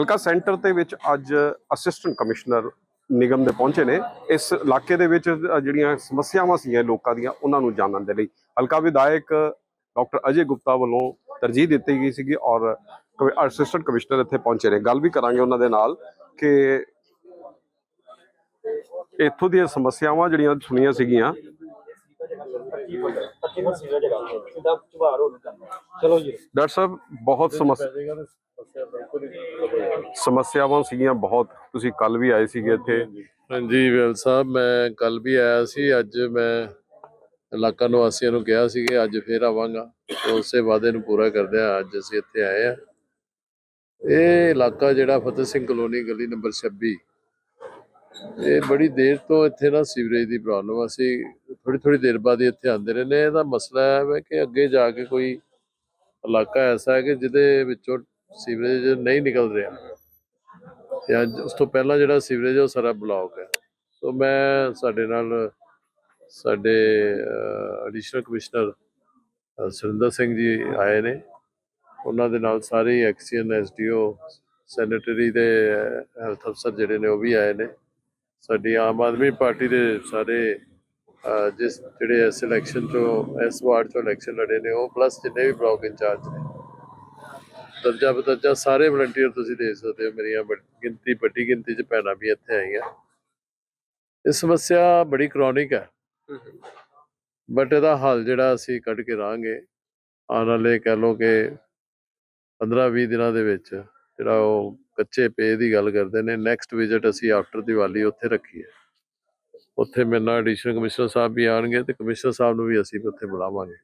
ਹਲਕਾ ਸੈਂਟਰ ਦੇ ਵਿੱਚ ਅੱਜ ਅਸਿਸਟੈਂਟ ਕਮਿਸ਼ਨਰ ਨਿਗਮ ਦੇ ਪਹੁੰਚੇ ਨੇ। ਇਸ ਇਲਾਕੇ ਦੇ ਵਿੱਚ ਜਿਹੜੀਆਂ ਸਮੱਸਿਆਵਾਂ ਸੀਗੀਆਂ ਲੋਕਾਂ ਦੀਆਂ ਉਹਨਾਂ ਨੂੰ ਜਾਣਨ ਦੇ ਲਈ। ਹਲਕਾ ਵਿਧਾਇਕ ਡਾਕਟਰ ਅਜੇ ਗੁਪਤਾ ਵੱਲੋਂ ਤਰਜੀਹ ਦਿੱਤੀ ਗਈ ਸੀਗੀ ਔਰ ਅਸਿਸਟੈਂਟ ਕਮਿਸ਼ਨਰ ਇੱਥੇ ਪਹੁੰਚੇ ਨੇ। ਗੱਲ ਵੀ ਕਰਾਂਗੇ ਉਹਨਾਂ ਦੇ ਨਾਲ ਕਿ ਇੱਥੋਂ ਦੀਆਂ ਸਮੱਸਿਆਵਾਂ ਜਿਹੜੀਆਂ ਸੁਣੀਆਂ ਸੀਗੀਆਂ। ਚਲੋ ਜੀ। ਡਾਕਟਰ ਸਾਹਿਬ ਬਹੁਤ ਸਮੱਸਿਆ ਸਮੱਸਿਆਵਾਂ ਸੀਗੀਆਂ ਬਹੁਤ। ਤੁਸੀਂ ਕੱਲ ਵੀ ਆਏ ਸੀਗੇ ਇੱਥੇ। ਹਾਂਜੀ ਵੈਲ ਸਾਹਿਬ, ਮੈਂ ਕੱਲ ਵੀ ਆਇਆ ਸੀ। ਅੱਜ ਮੈਂ ਇਲਾਕਾ ਨਿਵਾਸੀਆਂ ਨੂੰ ਕਿਹਾ ਸੀ ਕਿ ਅੱਜ ਫੇਰ ਆਵਾਂਗਾ। ਉਸੇ ਵਾਅਦੇ ਨੂੰ ਪੂਰਾ ਕਰਦੇ ਆ ਅੱਜ ਅਸੀਂ ਇੱਥੇ ਆਏ ਆ ਇਹ ਇਲਾਕਾ ਜਿਹੜਾ ਫਤਿਹ ਸਿੰਘ ਕਲੋਨੀ ਗਲੀ ਨੰਬਰ 26 ਇਹ ਬੜੀ ਦੇਰ ਤੋਂ ਇੱਥੇ ਨਾ ਸੀਵਰੇਜ ਦੀ ਪ੍ਰੋਬਲਮ ਆ। ਸੀ ਥੋੜੀ ਥੋੜੀ ਦੇਰ ਬਾਅਦ ਹੀ ਇੱਥੇ ਆਉਂਦੇ ਰਹਿੰਦੇ ਇਹਦਾ ਮਸਲਾ ਹੈ ਵਾ ਕਿ ਅੱਗੇ ਜਾ ਕੇ ਕੋਈ ਇਲਾਕਾ ਐਸਾ ਹੈ ਕਿ ਜਿਹਦੇ ਵਿੱਚੋਂ ਸੀਵਰੇਜ ਨਹੀਂ ਨਿਕਲ ਰਿਹਾ। ਤੇ ਅੱਜ ਉਸ ਤੋਂ ਪਹਿਲਾਂ ਜਿਹੜਾ ਸੀਵਰੇਜ ਉਹ ਸਾਰਾ ਬਲੌਕ ਹੈ। ਸੋ ਮੈਂ ਸਾਡੇ ਨਾਲ, ਸਾਡੇ ਐਡੀਸ਼ਨਲ ਕਮਿਸ਼ਨਰ ਸੁਰਿੰਦਰ ਸਿੰਘ ਜੀ ਆਏ ਨੇ। ਉਹਨਾਂ ਦੇ ਨਾਲ ਸਾਰੇ ਐਕਸੀਅਨ, ਐਸਡੀਓ, ਸੈਨੇਟਰੀ ਦੇ ਹੈਲਥ ਅਫਸਰ ਜਿਹੜੇ ਨੇ ਉਹ ਵੀ ਆਏ ਨੇ। ਸਾਡੀ ਆਮ ਆਦਮੀ ਪਾਰਟੀ ਦੇ ਸਾਰੇ ਜਿਸ ਜਿਹੜੇ ਇਸ ਇਲੈਕਸ਼ਨ ਚੋਂ, ਇਸ ਵਾਰਡ ਚੋਂ ਇਲੈਕਸ਼ਨ ਲੜੇ ਨੇ ਉਹ ਪਲੱਸ ਜਿੰਨੇ ਵੀ ਬਲਾਕ ਇੰਚਾਰਜ ਨੇ। ਦਰਜਾ ਬਦਰਜਾ ਸਾਰੇ ਵਲੰਟੀਅਰ ਤੁਸੀਂ ਦੇਖ ਸਕਦੇ ਹੋ, ਮੇਰੀਆਂ ਗਿਣਤੀ, ਵੱਡੀ ਗਿਣਤੀ ਚ ਭੈਣਾਂ ਵੀ ਇੱਥੇ ਆਈਆਂ। ਇਹ ਸਮੱਸਿਆ ਬੜੀ ਕ੍ਰੋਨਿਕ ਹੈ। ਬਟ ਇਹਦਾ ਹੱਲ ਜਿਹੜਾ ਅਸੀਂ ਕੱਢ ਕੇ ਰਾਂਗੇ ਆਉਣ ਵਾਲੇ ਕਹਿ ਲਓ ਕਿ 15-20 ਦਿਨਾਂ ਦੇ ਵਿੱਚ, ਜਿਹੜਾ ਉਹ ਕੱਚੇ ਪੇ ਦੀ ਗੱਲ ਕਰਦੇ ਨੇ ਨੈਕਸਟ ਵਿਜ਼ਿਟ ਅਸੀਂ ਆਫਟਰ ਦੀਵਾਲੀ ਉੱਥੇ ਰੱਖੀ ਹੈ ਉੱਥੇ ਮੇਰੇ ਨਾਲ ਐਡੀਸ਼ਨਲ ਕਮਿਸ਼ਨਰ ਸਾਹਿਬ ਵੀ ਆਣਗੇ ਤੇ ਕਮਿਸ਼ਨਰ ਸਾਹਿਬ ਨੂੰ ਵੀ ਅਸੀਂ ਉੱਥੇ ਬੁਲਾਵਾਂਗੇ।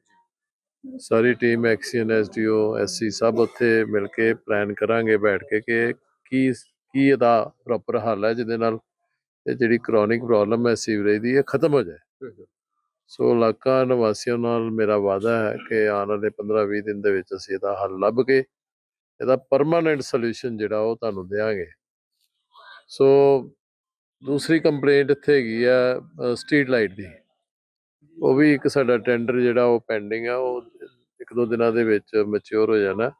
ਸਾਰੀ ਟੀਮ ਐਕਸੀਅਨ ਐਸਡੀਓ ਐਸਸੀ ਸਭ ਉੱਥੇ ਮਿਲ ਕੇ ਪਲਾਨ ਕਰਾਂਗੇ, ਬੈਠ ਕੇ ਕਿ ਕੀ ਕੀ ਇਹਦਾ ਪ੍ਰੋਪਰ ਹੱਲ ਹੈ ਜਿਹਦੇ ਨਾਲ ਇਹ ਜਿਹੜੀ ਕ੍ਰੋਨਿਕ ਪ੍ਰੋਬਲਮ ਹੈ ਸੀਵਰੇਜ ਦੀ, ਇਹ ਖਤਮ ਹੋ ਜਾਏ। ਸੋ ਇਲਾਕਾ ਨਿਵਾਸੀਆਂ ਨਾਲ ਮੇਰਾ ਵਾਅਦਾ ਹੈ ਕਿ ਆਉਣ ਵਾਲੇ 15-20 ਦਿਨ ਦੇ ਵਿੱਚ ਅਸੀਂ ਇਹਦਾ ਹੱਲ ਲੱਭ ਕੇ ਇਹਦਾ ਪਰਮਾਨੈਂਟ ਸੋਲੂਸ਼ਨ ਜਿਹੜਾ ਉਹ ਤੁਹਾਨੂੰ ਦੇਵਾਂਗੇ ਸੋ ਦੂਸਰੀ ਕੰਪਲੇਂਟ ਇੱਥੇ ਹੈਗੀ ਆ ਸਟਰੀਟ ਲਾਈਟ ਦੀ। ਉਹ ਵੀ ਇੱਕ ਸਾਡਾ ਟੈਂਡਰ ਜਿਹੜਾ ਉਹ ਪੈਂਡਿੰਗ ਆ, ਉਹ ਇੱਕ ਦੋ ਦਿਨਾਂ ਦੇ ਵਿੱਚ ਮੈਚੁਰ ਹੋ ਜਾਣਾ।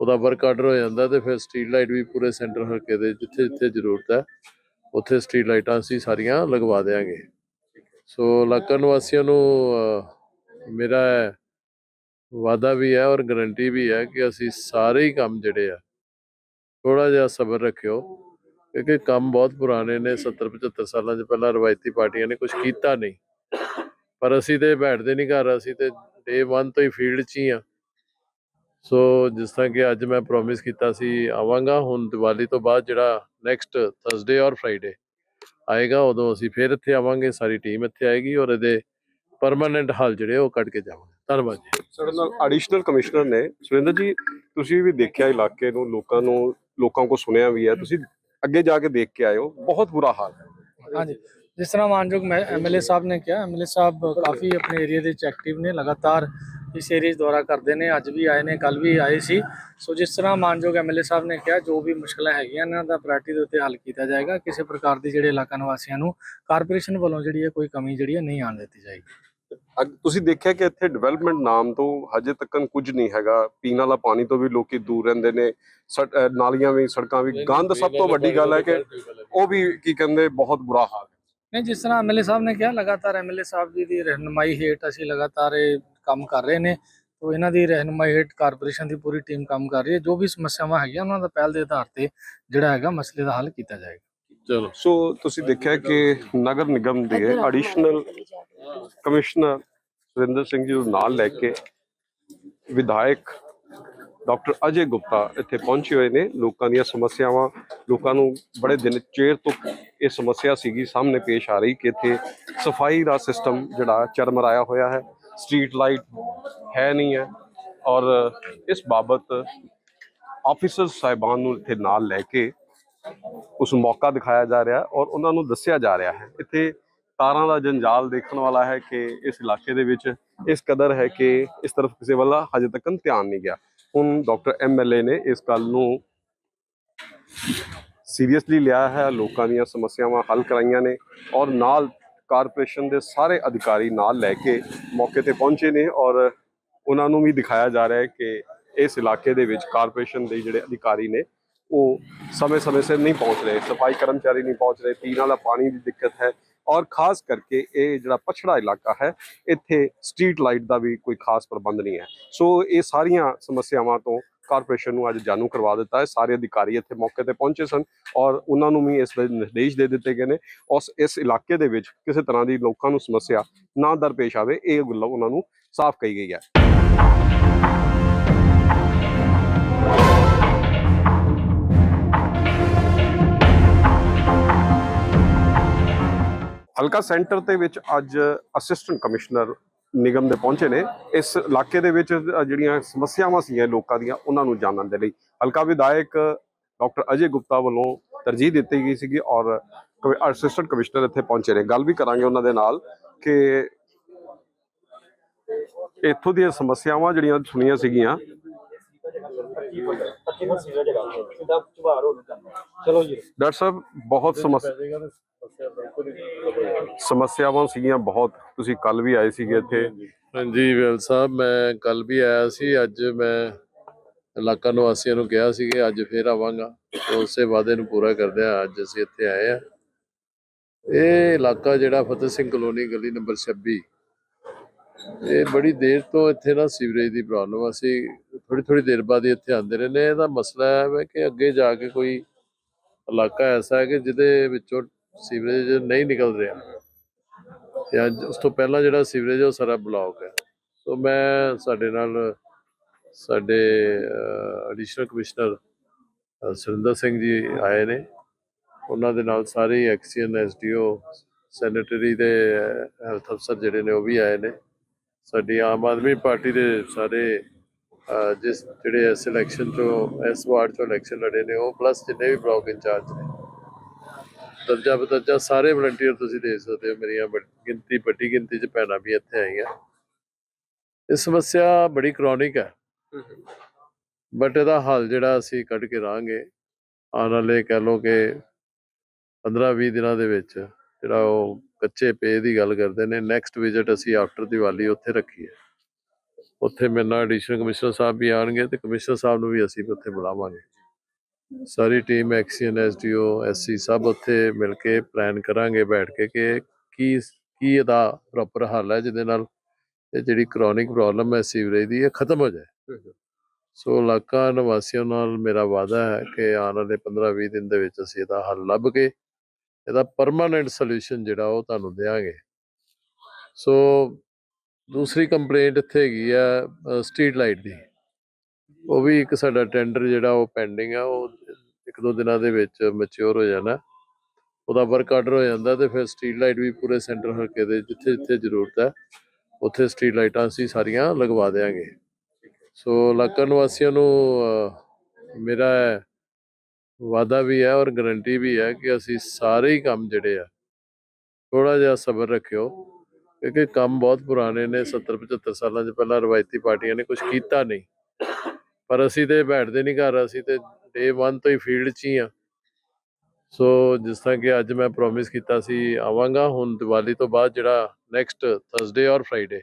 ਉਹਦਾ ਵਰਕ ਆਰਡਰ ਹੋ ਜਾਂਦਾ ਤੇ ਫਿਰ ਸਟਰੀਟ ਲਾਈਟ ਵੀ ਪੂਰੇ ਸੈਂਟਰ ਹਲਕੇ ਦੇ ਜਿੱਥੇ ਜਿੱਥੇ ਜ਼ਰੂਰਤ ਹੈ, ਉੱਥੇ ਸਟਰੀਟ ਲਾਈਟਾਂ ਅਸੀਂ ਸਾਰੀਆਂ ਲਗਵਾ ਦੇਵਾਂਗੇ ਸੋ ਇਲਾਕਾ ਨਿਵਾਸੀਆਂ ਨੂੰ ਮੇਰਾ ਵਾਦਾ ਵੀ ਹੈ ਔਰ ਗਰੰਟੀ ਵੀ ਹੈ ਕਿ ਅਸੀਂ ਸਾਰੇ ਹੀ ਕੰਮ ਜਿਹੜੇ ਆ ਥੋੜਾ ਜਿਹਾ ਸਬਰ ਰੱਖਿਓ, ਕਿਉਂਕਿ ਕੰਮ ਬਹੁਤ ਪੁਰਾਣੇ ਨੇ 70 75 ਸਾਲਾਂ ਚ ਪਹਿਲਾਂ ਰਵਾਇਤੀ ਪਾਰਟੀਆਂ ਨੇ ਕੁਝ ਕੀਤਾ ਨਹੀਂ। ਪਰ ਅਸੀਂ ਤੇ ਬੈਠਦੇ ਨਹੀਂ ਘਰ ਅਸੀਂ ਤੇ ਡੇ 1 ਤੋਂ ਹੀ ਫੀਲਡ 'ਚ ਹੀ ਆ ਸੋ ਜਿਸ ਤਰ੍ਹਾਂ ਕਿ ਅੱਜ ਮੈਂ ਪ੍ਰੋਮਿਸ ਕੀਤਾ ਸੀ ਆਵਾਂਗਾ ਹੁਣ ਦੀਵਾਲੀ ਤੋਂ ਬਾਅਦ ਜਿਹੜਾ ਨੈਕਸਟ ਥਰਸਡੇ ਔਰ ਫਰਾਈਡੇ ਆਏਗਾ ਉਦੋਂ ਅਸੀਂ ਫਿਰ ਇੱਥੇ ਆਵਾਂਗੇ ਸਾਰੀ ਟੀਮ ਇੱਥੇ ਆਏਗੀ ਔਰ ਇਹਦੇ ਪਰਮਾਨੈਂਟ ਹੱਲ ਜਿਹੜੇ ਉਹ ਕੱਢ ਕੇ ਜਾਵਾਂਗੇ। ਧੰਨਵਾਦ ਜੀ। ਸਾਡੇ ਨਾਲ ਐਡੀਸ਼ਨਲ ਕਮਿਸ਼ਨਰ ਨੇ। ਸੁਰਿੰਦਰ ਜੀ ਤੁਸੀਂ ਵੀ ਦੇਖਿਆ ਇਲਾਕੇ ਨੂੰ ਲੋਕਾਂ ਨੂੰ ਲੋਕਾਂ ਕੋ ਸੁਣਿਆ ਵੀ ਹੈ। ਤੁਸੀਂ ਅੱਗੇ ਜਾ ਕੇ ਦੇਖ ਕੇ ਆਏ ਹੋ। ਬਹੁਤ ਬੁਰਾ ਹਾਲ ਹੈ। ਹਾਂਜੀ। ਜਿਸ ਤਰ੍ਹਾਂ ਮਾਨਯੋਗ ਐਮਐਲਏ ਸਾਹਿਬ ਨੇ ਕਿਹਾ ਐਮਐਲਏ ਸਾਹਿਬ ਕਾਫੀ ਆਪਣੇ ਏਰੀਆ ਦੇ ਵਿੱਚ ਐਕਟਿਵ ਨੇ ਲਗਾਤਾਰ ਇਸ ਏਰੀਆ 'ਚ ਦੌਰਾ ਕਰਦੇ ਨੇ ਅੱਜ ਵੀ ਆਏ ਨੇ ਕੱਲ ਵੀ ਆਏ ਸੀ। ਸੋ ਜਿਸ ਤਰ੍ਹਾਂ ਮਾਨਯੋਗ ਐਮਐਲਏ ਸਾਹਿਬ ਨੇ ਕਿਹਾ ਜੋ ਵੀ ਮੁਸ਼ਕਲਾਂ ਹੈਗੀਆਂ ਇਹਨਾਂ ਦਾ ਪ੍ਰਾਇੋਰਟੀ ਦੇ ਉੱਤੇ ਹੱਲ ਕੀਤਾ ਜਾਏਗਾ। ਕਿਸੇ ਪ੍ਰਕਾਰ ਦੀ ਜਿਹੜੇ ਇਲਾਕਾ ਨਿਵਾਸੀਆਂ ਨੂੰ ਕਾਰਪੋਰੇਸ਼ਨ ਵੱਲੋਂ ਜਿਹੜੀ ਹੈ ਕੋਈ ਕਮੀ ਜਿਹੜੀ ਹੈ ਨਹੀਂ ਆਉਣ ਦਿੱਤੀ ਜਾਏਗੀ। ਅੱਗ- ਤੁਸੀਂ ਦੇਖਿਆ ਕਿ ਇੱਥੇ ਡਿਵੈਲਪਮੈਂਟ ਨਾਮ ਤੋਂ ਹਜੇ ਤੱਕ ਕੁਝ ਨਹੀਂ ਹੈਗਾ। ਪੀਣ ਵਾਲਾ ਪਾਣੀ ਤੋਂ ਵੀ ਲੋਕੀ ਦੂਰ ਰਹਿੰਦੇ ਨੇ। ਨਾਲੀਆਂ ਵੀ ਸੜਕਾਂ ਵੀ ਗੰਦ ਸਭ ਤੋਂ ਵੱਡੀ ਗੱਲ ਹੈ ਕਿ ਉਹ ਵੀ ਕੀ ਕਹਿੰਦੇ ਬਹੁਤ ਬੁਰਾ ਹਾਲ ਹੈ। ਨਹੀਂ ਜਿਸ ਤਰ੍ਹਾਂ ਐਮਐਲਏ ਸਾਹਿਬ ਨੇ ਕਿਹਾ ਲਗਾਤਾਰ ਐਮਐਲਏ ਸਾਹਿਬ ਜੀ ਦੀ ਰਹਿਨਮਾਈ ਹੇਠ ਅਸੀਂ ਲਗਾਤਾਰ ਇਹ ਕੰਮ ਕਰ ਰਹੇ ਨੇ ਤੋਂ ਇਹਨਾਂ ਦੀ ਰਹਿਨਮਾਈ ਹੇਠ ਕਾਰਪੋਰੇਸ਼ਨ ਦੀ ਪੂਰੀ ਟੀਮ ਕੰਮ ਕਰ ਰਹੀ ਹੈ ਜੋ ਵੀ ਸਮੱਸਿਆਵਾਂ ਹੈਗੀਆਂ ਉਹਨਾਂ ਦਾ ਪਹਿਲ ਦੇ ਆਧਾਰ ਤੇ ਜਿਹੜਾ ਹੈਗਾ ਮਸਲੇ ਦਾ ਹੱਲ ਕੀਤਾ ਜਾਏਗਾ। ਚਲੋ। ਸੋ ਤੁਸੀਂ ਦੇਖਿਆ ਕਿ ਨਗਰ ਨਿਗਮ ਦੇ ਐਡੀਸ਼ਨਲ ਕਮਿਸ਼ਨਰ ਸੁਰਿੰਦਰ ਸਿੰਘ ਜੀ ਨੂੰ ਨਾਲ ਲੈ ਕੇ ਵਿਧਾਇਕ ਡਾਕਟਰ ਅਜੇ ਗੁਪਤਾ ਇੱਥੇ ਪਹੁੰਚੇ ਹੋਏ ਨੇ। ਲੋਕਾਂ ਦੀਆਂ ਸਮੱਸਿਆਵਾਂ, ਲੋਕਾਂ ਨੂੰ ਬੜੇ ਦਿਨ ਚੇਰ ਤੋਂ ਇਹ ਸਮੱਸਿਆ ਸੀਗੀ, ਸਾਹਮਣੇ ਪੇਸ਼ ਆ ਰਹੀ ਕਿ ਇੱਥੇ ਸਫ਼ਾਈ ਦਾ ਸਿਸਟਮ ਜਿਹੜਾ ਚਰਮਰਾਇਆ ਹੋਇਆ ਹੈ। ਸਟਰੀਟ ਲਾਈਟ ਹੈ ਨਹੀਂ ਹੈ ਔਰ ਇਸ ਬਾਬਤ ਆਫੀਸਰ ਸਾਹਿਬਾਨ ਨੂੰ ਇੱਥੇ ਨਾਲ ਲੈ ਕੇ ਉਸ ਮੌਕਾ ਦਿਖਾਇਆ ਜਾ ਰਿਹਾ ਔਰ ਉਹਨਾਂ ਨੂੰ ਦੱਸਿਆ ਜਾ ਰਿਹਾ ਹੈ। ਇੱਥੇ ਤਾਰਾਂ ਦਾ ਜੰਜਾਲ ਦੇਖਣ ਵਾਲਾ ਹੈ ਕਿ ਇਸ ਇਲਾਕੇ ਦੇ ਵਿੱਚ ਇਸ ਕਦਰ ਹੈ ਕਿ ਇਸ ਤਰਫ ਕਿਸੇ ਵੱਲ ਹਜੇ ਤੱਕ ਧਿਆਨ ਨਹੀਂ ਗਿਆ। ਹੁਣ ਡਾਕਟਰ ਐਮਐਲਏ ਨੇ ਇਸ ਗੱਲ ਨੂੰ ਸੀਰੀਅਸਲੀ ਲਿਆ ਹੈ, ਲੋਕਾਂ ਦੀਆਂ ਸਮੱਸਿਆਵਾਂ ਹੱਲ ਕਰਾਈਆਂ ਨੇ ਔਰ ਨਾਲ ਕਾਰਪੋਰੇਸ਼ਨ ਦੇ ਸਾਰੇ ਅਧਿਕਾਰੀ ਨਾਲ ਲੈ ਕੇ ਮੌਕੇ ਤੇ ਪਹੁੰਚੇ ਨੇ ਔਰ ਉਹਨਾਂ ਨੂੰ ਵੀ ਦਿਖਾਇਆ ਜਾ ਰਿਹਾ ਹੈ ਕਿ ਇਸ ਇਲਾਕੇ ਦੇ ਵਿੱਚ ਕਾਰਪੋਰੇਸ਼ਨ ਦੇ ਜਿਹੜੇ ਅਧਿਕਾਰੀ ਨੇ, ਉਹ ਸਮੇਂ-ਸਮੇਂ ਸਿਰ ਨਹੀਂ ਪਹੁੰਚ ਰਹੇ, ਸਫ਼ਾਈ ਕਰਮਚਾਰੀ ਨਹੀਂ ਪਹੁੰਚ ਰਹੇ, ਪੀਣ ਵਾਲਾ ਪਾਣੀ ਦੀ ਦਿੱਕਤ ਹੈ ਔਰ ਖਾਸ ਕਰਕੇ ਇਹ ਜਿਹੜਾ ਪਛੜਾ ਇਲਾਕਾ ਹੈ, ਇੱਥੇ ਸਟਰੀਟ ਲਾਈਟ ਦਾ ਵੀ ਕੋਈ ਖਾਸ ਪ੍ਰਬੰਧ ਨਹੀਂ ਹੈ। ਸੋ ਇਹ ਸਾਰੀਆਂ ਸਮੱਸਿਆਵਾਂ ਤੋਂ ਕਾਰਪੋਰੇਸ਼ਨ ਨੂੰ ਅੱਜ ਜਾਣੂ ਕਰਵਾ ਦਿੱਤਾ ਹੈ। ਸਾਰੇ ਅਧਿਕਾਰੀ ਇੱਥੇ ਮੌਕੇ ਤੇ ਪਹੁੰਚੇ ਸਨ ਔਰ ਉਹਨਾਂ ਨੂੰ ਵੀ ਇਸ ਦੇ ਨਿਰਦੇਸ਼ ਦੇ ਦਿੱਤੇ ਗਏ ਨੇ। ਉਸ, ਇਸ ਇਲਾਕੇ ਦੇ ਵਿੱਚ ਕਿਸੇ ਤਰ੍ਹਾਂ ਦੀ ਲੋਕਾਂ ਨੂੰ ਸਮੱਸਿਆ ਨਾ ਦਰਪੇਸ਼ ਆਵੇ, ਇਹ ਗੱਲ ਉਹਨਾਂ ਨੂੰ ਸਾਫ਼ ਕਹੀ ਗਈ ਹੈ। ਹਲਕਾ ਸੈਂਟਰ ਦੇ ਵਿੱਚ ਅੱਜ ਅਸਿਸਟੈਂਟ ਕਮਿਸ਼ਨਰ ਨਿਗਮ ਦੇ ਪਹੁੰਚੇ ਨੇ। ਇਸ ਇਲਾਕੇ ਦੇ ਵਿੱਚ ਜਿਹੜੀਆਂ ਸਮੱਸਿਆਵਾਂ ਸੀਗੀਆਂ ਲੋਕਾਂ ਦੀਆਂ ਉਹਨਾਂ ਨੂੰ ਜਾਣਨ ਦੇ ਲਈ। ਹਲਕਾ ਵਿਧਾਇਕ ਡਾਕਟਰ ਅਜੇ ਗੁਪਤਾ ਵੱਲੋਂ ਤਰਜੀਹ ਦਿੱਤੀ ਗਈ ਸੀਗੀ ਔਰ ਅਸਿਸਟੈਂਟ ਕਮਿਸ਼ਨਰ ਇੱਥੇ ਪਹੁੰਚੇ ਨੇ। ਗੱਲ ਵੀ ਕਰਾਂਗੇ ਉਹਨਾਂ ਦੇ ਨਾਲ ਕਿ ਇੱਥੋਂ ਦੀਆਂ ਸਮੱਸਿਆਵਾਂ ਜਿਹੜੀਆਂ ਸੁਣੀਆਂ ਸੀਗੀਆਂ। ਚਲੋ ਜੀ। ਡਾਕਟਰ ਸਾਹਿਬ ਬਹੁਤ ਸਮੱਸਿਆ ਸਮੱਸਿਆਵਾਂ ਸੀਗੀਆਂ ਬਹੁਤ। ਤੁਸੀਂ ਕੱਲ ਵੀ ਆਏ ਸੀਗੇ ਇੱਥੇ। ਹਾਂਜੀ ਵੈਲ ਸਾਹਿਬ, ਮੈਂ ਕੱਲ ਵੀ ਆਇਆ ਸੀ। ਅੱਜ ਮੈਂ ਇਲਾਕਾ ਨਿਵਾਸੀਆਂ ਨੂੰ ਕਿਹਾ ਸੀ ਕਿ ਅੱਜ ਫੇਰ ਆਵਾਂਗਾ। ਉਸੇ ਵਾਅਦੇ ਨੂੰ ਪੂਰਾ ਕਰਦੇ ਆ ਅੱਜ ਅਸੀਂ ਇੱਥੇ ਆਏ ਆ ਇਹ ਇਲਾਕਾ ਜਿਹੜਾ ਫਤਿਹ ਸਿੰਘ ਕਲੋਨੀ ਗਲੀ ਨੰਬਰ 26 ਇਹ ਬੜੀ ਦੇਰ ਤੋਂ ਇੱਥੇ ਨਾ ਸੀਵਰੇਜ ਦੀ ਪ੍ਰੋਬਲਮ ਅਸੀਂ ਥੋੜੀ ਥੋੜੀ ਦੇਰ ਬਾਅਦ ਹੀ ਇੱਥੇ ਆਉਂਦੇ ਰਹਿੰਦੇ ਇਹਦਾ ਮਸਲਾ ਹੈ ਕਿ ਅੱਗੇ ਜਾ ਕੇ ਕੋਈ ਇਲਾਕਾ ਐਸਾ ਹੈ ਕਿ ਜਿਹਦੇ ਵਿੱਚੋਂ ਸੀਵਰੇਜ ਨਹੀਂ ਨਿਕਲ ਰਿਹਾ। ਤੇ ਅੱਜ ਉਸ ਤੋਂ ਪਹਿਲਾਂ ਜਿਹੜਾ ਸੀਵਰੇਜ ਉਹ ਸਾਰਾ ਬਲੌਕ ਹੈ। ਸੋ ਮੈਂ ਸਾਡੇ ਨਾਲ, ਸਾਡੇ ਐਡੀਸ਼ਨਲ ਕਮਿਸ਼ਨਰ ਸੁਰਿੰਦਰ ਸਿੰਘ ਜੀ ਆਏ ਨੇ। ਉਹਨਾਂ ਦੇ ਨਾਲ ਸਾਰੇ ਐਕਸੀਅਨ ਐਸਡੀਓ, ਸੈਨੇਟਰੀ ਦੇ ਹੈਲਥ ਅਫਸਰ ਜਿਹੜੇ ਨੇ ਉਹ ਵੀ ਆਏ ਨੇ। ਸਾਡੀ ਆਮ ਆਦਮੀ ਪਾਰਟੀ ਦੇ ਸਾਰੇ ਜਿਸ ਜਿਹੜੇ ਇਸ ਇਲੈਕਸ਼ਨ ਚੋਂ, ਇਸ ਵਾਰਡ ਚੋਂ ਇਲੈਕਸ਼ਨ ਲੜੇ ਨੇ, ਉਹ ਪਲੱਸ ਜਿੰਨੇ ਵੀ ਬਲਾਕ ਇੰਚਾਰਜ ਨੇ ਦਰਜਾ ਬਦਰਜਾ ਸਾਰੇ ਵਲੰਟੀਅਰ ਤੁਸੀਂ ਦੇਖ ਸਕਦੇ ਹੋ ਮੇਰੀਆਂ ਗਿਣਤੀ ਵੱਡੀ ਗਿਣਤੀ ਚ ਭੈਣਾਂ ਵੀ ਇੱਥੇ ਆਈਆਂ। ਇਹ ਸਮੱਸਿਆ ਬੜੀ ਕ੍ਰੋਨਿਕ ਹੈ। ਬਟ ਇਹਦਾ ਹੱਲ ਜਿਹੜਾ ਅਸੀਂ ਕੱਢ ਕੇ ਰਾਂਗੇ ਆਉਣ ਵਾਲੇ ਕਹਿ ਲੋ ਕਿ 15-20 ਦਿਨਾਂ ਦੇ ਵਿੱਚ ਜਿਹੜਾ ਉਹ ਕੱਚੇ ਪੇ ਦੀ ਗੱਲ ਕਰਦੇ ਨੇ ਨੈਕਸਟ ਵਿਜ਼ਿਟ ਅਸੀਂ ਆਫਟਰ ਦੀਵਾਲੀ ਉੱਥੇ ਰੱਖੀ ਹੈ ਉੱਥੇ ਮੇਰੇ ਨਾਲ ਐਡੀਸ਼ਨਲ ਕਮਿਸ਼ਨਰ ਸਾਹਿਬ ਵੀ ਆਣਗੇ ਤੇ ਕਮਿਸ਼ਨਰ ਸਾਹਿਬ ਨੂੰ ਵੀ ਅਸੀਂ ਉੱਥੇ ਬੁਲਾਵਾਂਗੇ। ਸਾਰੀ ਟੀਮ ਐਕਸੀਅਨ ਐਸਡੀਓ ਐਸਸੀ ਸਭ ਉੱਥੇ ਮਿਲ ਕੇ ਪਲਾਨ ਕਰਾਂਗੇ, ਬੈਠ ਕੇ ਕਿ ਕੀ ਕੀ ਇਹਦਾ ਪ੍ਰੋਪਰ ਹੱਲ ਹੈ ਜਿਹਦੇ ਨਾਲ ਇਹ ਜਿਹੜੀ ਕ੍ਰੋਨਿਕ ਪ੍ਰੋਬਲਮ ਹੈ ਸੀਵਰੇਜ ਦੀ, ਇਹ ਖਤਮ ਹੋ ਜਾਏ। ਸੋ ਇਲਾਕਾ ਨਿਵਾਸੀਆਂ ਨਾਲ ਮੇਰਾ ਵਾਅਦਾ ਹੈ ਕਿ ਆਉਣ ਵਾਲੇ 15-20 ਦਿਨ ਦੇ ਵਿੱਚ ਅਸੀਂ ਇਹਦਾ ਹੱਲ ਲੱਭ ਕੇ ਇਹਦਾ ਪਰਮਾਨੈਂਟ ਸੋਲੂਸ਼ਨ ਜਿਹੜਾ ਉਹ ਤੁਹਾਨੂੰ ਦੇਵਾਂਗੇ ਸੋ ਦੂਸਰੀ ਕੰਪਲੇਂਟ ਇੱਥੇ ਹੈਗੀ ਆ ਸਟਰੀਟ ਲਾਈਟ ਦੀ। ਉਹ ਵੀ ਇੱਕ ਸਾਡਾ ਟੈਂਡਰ ਜਿਹੜਾ ਉਹ ਪੈਂਡਿੰਗ ਆ, ਉਹ ਇੱਕ ਦੋ ਦਿਨਾਂ ਦੇ ਵਿੱਚ ਮੈਚੁਰ ਹੋ ਜਾਣਾ। ਉਹਦਾ ਵਰਕ ਆਰਡਰ ਹੋ ਜਾਂਦਾ ਤੇ ਫਿਰ ਸਟਰੀਟ ਲਾਈਟ ਵੀ ਪੂਰੇ ਸੈਂਟਰ ਹਲਕੇ ਦੇ ਜਿੱਥੇ ਜਿੱਥੇ ਜ਼ਰੂਰਤ ਹੈ, ਉੱਥੇ ਸਟਰੀਟ ਲਾਈਟਾਂ ਅਸੀਂ ਸਾਰੀਆਂ ਲਗਵਾ ਦੇਵਾਂਗੇ ਸੋ ਇਲਾਕਾ ਨਿਵਾਸੀਆਂ ਨੂੰ ਮੇਰਾ ਹੈ ਵਾਅਦਾ ਵੀ ਹੈ ਔਰ ਗਰੰਟੀ ਵੀ ਹੈ ਕਿ ਅਸੀਂ ਸਾਰੇ ਹੀ ਕੰਮ ਜਿਹੜੇ ਆ ਥੋੜਾ ਜਿਹਾ ਸਬਰ ਰੱਖਿਓ, ਕਿਉਂਕਿ ਕੰਮ ਬਹੁਤ ਪੁਰਾਣੇ ਨੇ 70 75 ਸਾਲਾਂ ਚ ਪਹਿਲਾਂ ਰਵਾਇਤੀ ਪਾਰਟੀਆਂ ਨੇ ਕੁਝ ਕੀਤਾ ਨਹੀਂ। ਪਰ ਅਸੀਂ ਤੇ ਬੈਠਦੇ ਨਹੀਂ ਘਰ ਅਸੀਂ ਤੇ ਡੇ 1 ਤੋਂ ਹੀ ਫੀਲਡ 'ਚ ਹੀ ਆ ਸੋ ਜਿਸ ਤਰ੍ਹਾਂ ਕਿ ਅੱਜ ਮੈਂ ਪ੍ਰੋਮਿਸ ਕੀਤਾ ਸੀ ਆਵਾਂਗਾ ਹੁਣ ਦੀਵਾਲੀ ਤੋਂ ਬਾਅਦ ਜਿਹੜਾ ਨੈਕਸਟ ਥਰਸਡੇ ਔਰ ਫਰਾਈਡੇ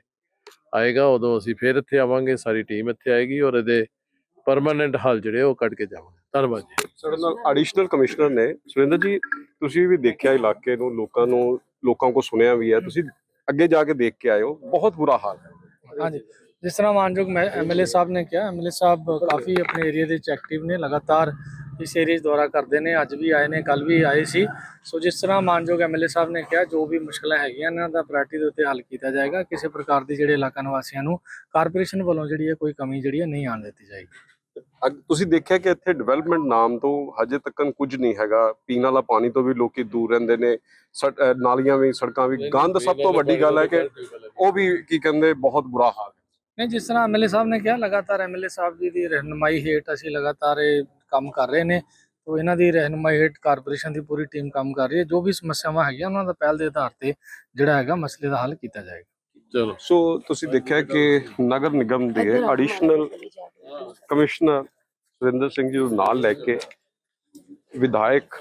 ਆਏਗਾ ਉਦੋਂ ਅਸੀਂ ਫਿਰ ਇੱਥੇ ਆਵਾਂਗੇ ਸਾਰੀ ਟੀਮ ਇੱਥੇ ਆਏਗੀ ਔਰ ਇਹਦੇ ਪਰਮਾਨੈਂਟ ਹੱਲ ਜਿਹੜੇ ਉਹ ਕੱਢ ਕੇ ਜਾਵਾਂਗੇ। ਧੰਨਵਾਦ ਜੀ। ਸਾਡੇ ਨਾਲ ਐਡੀਸ਼ਨਲ ਕਮਿਸ਼ਨਰ ਨੇ। ਸੁਰਿੰਦਰ ਜੀ ਤੁਸੀਂ ਵੀ ਦੇਖਿਆ ਇਲਾਕੇ ਨੂੰ ਲੋਕਾਂ ਨੂੰ ਲੋਕਾਂ ਕੋ ਸੁਣਿਆ ਵੀ ਹੈ। ਤੁਸੀਂ ਅੱਗੇ ਜਾ ਕੇ ਦੇਖ ਕੇ ਆਏ ਹੋ। ਬਹੁਤ ਬੁਰਾ ਹਾਲ ਹੈ। हाँ ਜਿਸ ਤਰ੍ਹਾਂ ਮਾਨਯੋਗ ਐਮਐਲਏ ਸਾਹਿਬ ਨੇ ਕਿਹਾ ਐਮਐਲਏ ਸਾਹਿਬ ਕਾਫੀ ਆਪਣੇ ਏਰੀਆ ਦੇ ਵਿੱਚ ਐਕਟਿਵ ਨੇ ਲਗਾਤਾਰ ਇਸ ਏਰੀਆ ਦੁਆਰਾ ਕਰਦੇ ਨੇ ਅੱਜ ਵੀ ਆਏ ਨੇ ਕੱਲ ਵੀ ਆਏ ਸੀ। ਸੋ ਜਿਸ ਤਰ੍ਹਾਂ ਮਾਨਯੋਗ ਐਮਐਲਏ ਸਾਹਿਬ ਨੇ ਕਿਹਾ ਜੋ ਵੀ ਮੁਸ਼ਕਲਾਂ ਹੈਗੀਆਂ ਇਹਨਾਂ ਦਾ ਪ੍ਰਾਇਰਟੀ ਦੇ ਉੱਤੇ ਹੱਲ ਕੀਤਾ ਜਾਏਗਾ। ਕਿਸੇ ਪ੍ਰਕਾਰ ਦੀ ਜਿਹੜੇ ਇਲਾਕਾ ਨਿਵਾਸੀਆਂ ਨੂੰ ਕਾਰਪੋਰੇਸ਼ਨ ਵੱਲੋਂ ਜਿਹੜੀ ਹੈ ਕੋਈ ਕਮੀ ਜਿਹੜੀ ਹੈ ਨਹੀਂ ਆਣ ਦਿੱਤੀ ਜਾਏਗੀ। ਤੁਸੀਂ ਦੇਖਿਆ ਕਿ ਇੱਥੇ ਡਿਵੈਲਪਮੈਂਟ ਨਾਮ ਤੋਂ ਹਜੇ ਤੱਕ ਕੁਝ ਨਹੀਂ ਹੈਗਾ। ਪੀਣ ਵਾਲਾ ਪਾਣੀ ਤੋਂ ਵੀ ਲੋਕੀ ਦੂਰ ਰਹਿੰਦੇ ਨੇ। ਨਾਲੀਆਂ ਵੀ ਸੜਕਾਂ ਵੀ ਗੰਦ ਸਭ ਤੋਂ ਵੱਡੀ ਗੱਲ ਹੈ ਕਿ ਉਹ ਵੀ ਕੀ ਕਹਿੰਦੇ ਬਹੁਤ ਬੁਰਾ ਹਾਲ ਨਹੀਂ ਜਿਸ ਤਰ੍ਹਾਂ ਐਮਐਲਏ ਸਾਹਿਬ ਨੇ ਕਿਹਾ ਲਗਾਤਾਰ ਐਮਐਲਏ ਸਾਹਿਬ ਜੀ ਦੀ ਰਹਿਨਮਾਈ ਹੇਠ ਅਸੀਂ ਲਗਾਤਾਰ ਇਹ ਕੰਮ ਕਰ ਰਹੇ ਨੇ। ਤੋ ਇਹਨਾਂ ਦੀ ਰਹਿਨਮਾਈ ਹੇਠ ਕਾਰਪੋਰੇਸ਼ਨ ਦੀ ਪੂਰੀ ਟੀਮ ਕੰਮ ਕਰ ਰਹੀ ਹੈ। ਜੋ ਵੀ ਸਮੱਸਿਆਵਾਂ ਹੈਗੀਆਂ ਉਹਨਾਂ ਦਾ ਪਹਿਲ ਦੇ ਆਧਾਰ ਤੇ ਜਿਹੜਾ ਹੈਗਾ ਮਸਲੇ ਦਾ ਹੱਲ ਕੀਤਾ ਜਾਏਗਾ। ਚਲੋ ਸੋ ਤੁਸੀਂ ਦੇਖਿਆ ਕਿ ਨਗਰ ਨਿਗਮ ਦੇ ਐਡੀਸ਼ਨਲ ਕਮਿਸ਼ਨਰ ਸੁਰਿੰਦਰ ਸਿੰਘ ਜੀ ਨੂੰ ਨਾਲ ਲੈ ਕੇ ਵਿਧਾਇਕ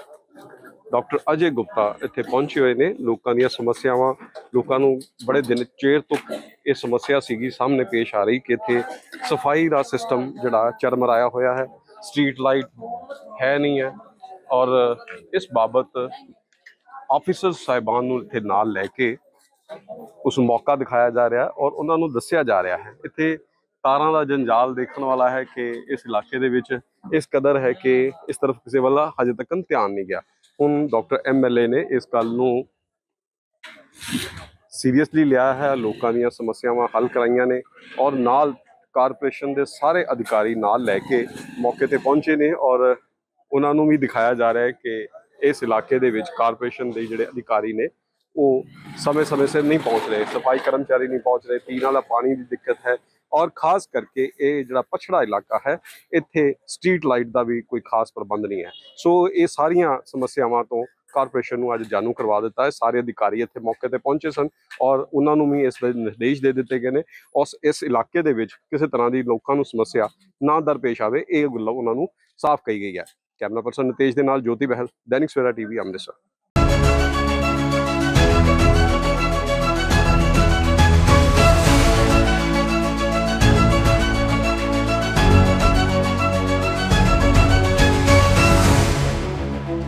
ਡਾਕਟਰ ਅਜੇ ਗੁਪਤਾ ਇੱਥੇ ਪਹੁੰਚੇ ਹੋਏ ਨੇ। ਲੋਕਾਂ ਦੀਆਂ ਸਮੱਸਿਆਵਾਂ, ਲੋਕਾਂ ਨੂੰ ਬੜੇ ਦਿਨ ਚੇਰ ਤੋਂ ਇਹ ਸਮੱਸਿਆ ਸੀਗੀ, ਸਾਹਮਣੇ ਪੇਸ਼ ਆ ਰਹੀ ਕਿ ਇੱਥੇ ਸਫ਼ਾਈ ਦਾ ਸਿਸਟਮ ਜਿਹੜਾ ਚਰਮਰਾਇਆ ਹੋਇਆ ਹੈ। ਸਟਰੀਟ ਲਾਈਟ ਹੈ ਨਹੀਂ ਹੈ ਔਰ ਇਸ ਬਾਬਤ ਆਫੀਸਰ ਸਾਹਿਬਾਨ ਨੂੰ ਇੱਥੇ ਨਾਲ ਲੈ ਕੇ ਉਸ ਮੌਕਾ ਦਿਖਾਇਆ ਜਾ ਰਿਹਾ ਔਰ ਉਹਨਾਂ ਨੂੰ ਦੱਸਿਆ ਜਾ ਰਿਹਾ ਹੈ। ਇੱਥੇ ਤਾਰਾਂ ਦਾ ਜੰਜਾਲ ਦੇਖਣ ਵਾਲਾ ਹੈ ਕਿ ਇਸ ਇਲਾਕੇ ਦੇ ਵਿੱਚ ਇਸ ਕਦਰ ਹੈ ਕਿ ਇਸ ਤਰਫ ਕਿਸੇ ਵੱਲ ਹਜੇ ਤੱਕ ਧਿਆਨ ਨਹੀਂ ਗਿਆ। ਹੁਣ ਡਾਕਟਰ ਐਮਐਲਏ ਨੇ ਇਸ ਗੱਲ ਨੂੰ ਸੀਰੀਅਸਲੀ ਲਿਆ ਹੈ, ਲੋਕਾਂ ਦੀਆਂ ਸਮੱਸਿਆਵਾਂ ਹੱਲ ਕਰਾਈਆਂ ਨੇ ਔਰ ਨਾਲ ਕਾਰਪੋਰੇਸ਼ਨ ਦੇ ਸਾਰੇ ਅਧਿਕਾਰੀ ਨਾਲ ਲੈ ਕੇ ਮੌਕੇ ਤੇ ਪਹੁੰਚੇ ਨੇ ਔਰ ਉਹਨਾਂ ਨੂੰ ਵੀ ਦਿਖਾਇਆ ਜਾ ਰਿਹਾ ਹੈ ਕਿ ਇਸ ਇਲਾਕੇ ਦੇ ਵਿੱਚ ਕਾਰਪੋਰੇਸ਼ਨ ਦੇ ਜਿਹੜੇ ਅਧਿਕਾਰੀ ਨੇ, ਉਹ ਸਮੇਂ-ਸਮੇਂ ਸਿਰ ਨਹੀਂ ਪਹੁੰਚ ਰਹੇ, ਸਫ਼ਾਈ ਕਰਮਚਾਰੀ ਨਹੀਂ ਪਹੁੰਚ ਰਹੇ, ਪੀਣ ਵਾਲਾ ਪਾਣੀ ਦੀ ਦਿੱਕਤ ਹੈ ਔਰ ਖਾਸ ਕਰਕੇ ਇਹ ਜਿਹੜਾ ਪਛੜਾ ਇਲਾਕਾ ਹੈ, ਇੱਥੇ ਸਟਰੀਟ ਲਾਈਟ ਦਾ ਵੀ ਕੋਈ ਖਾਸ ਪ੍ਰਬੰਧ ਨਹੀਂ ਹੈ। ਸੋ ਇਹ ਸਾਰੀਆਂ ਸਮੱਸਿਆਵਾਂ ਤੋਂ ਕਾਰਪੋਰੇਸ਼ਨ ਨੂੰ ਅੱਜ ਜਾਣੂ ਕਰਵਾ ਦਿੱਤਾ ਹੈ। ਸਾਰੇ ਅਧਿਕਾਰੀ ਇੱਥੇ ਮੌਕੇ ਤੇ ਪਹੁੰਚੇ ਸਨ ਔਰ ਉਹਨਾਂ ਨੂੰ ਵੀ ਇਸ ਦੇ ਨਿਰਦੇਸ਼ ਦੇ ਦਿੱਤੇ ਗਏ ਨੇ। ਉਸ ਇਸ ਇਲਾਕੇ ਦੇ ਵਿੱਚ ਕਿਸੇ ਤਰ੍ਹਾਂ ਦੀ ਲੋਕਾਂ ਨੂੰ ਸਮੱਸਿਆ ਨਾ ਦਰਪੇਸ਼ ਆਵੇ, ਇਹ ਗੱਲ ਉਹਨਾਂ ਨੂੰ ਸਾਫ਼ ਕਹੀ ਗਈ ਹੈ। ਕੈਮਰਾ ਪਰਸਨ ਨਿਤੇਸ਼ ਦੇ ਨਾਲ ਜੋਤੀ ਬਹਿਲ, ਦੈਨਿਕ ਸਵੇਰਾ ਟੀਵੀ, ਅੰਮ੍ਰਿਤਸਰ।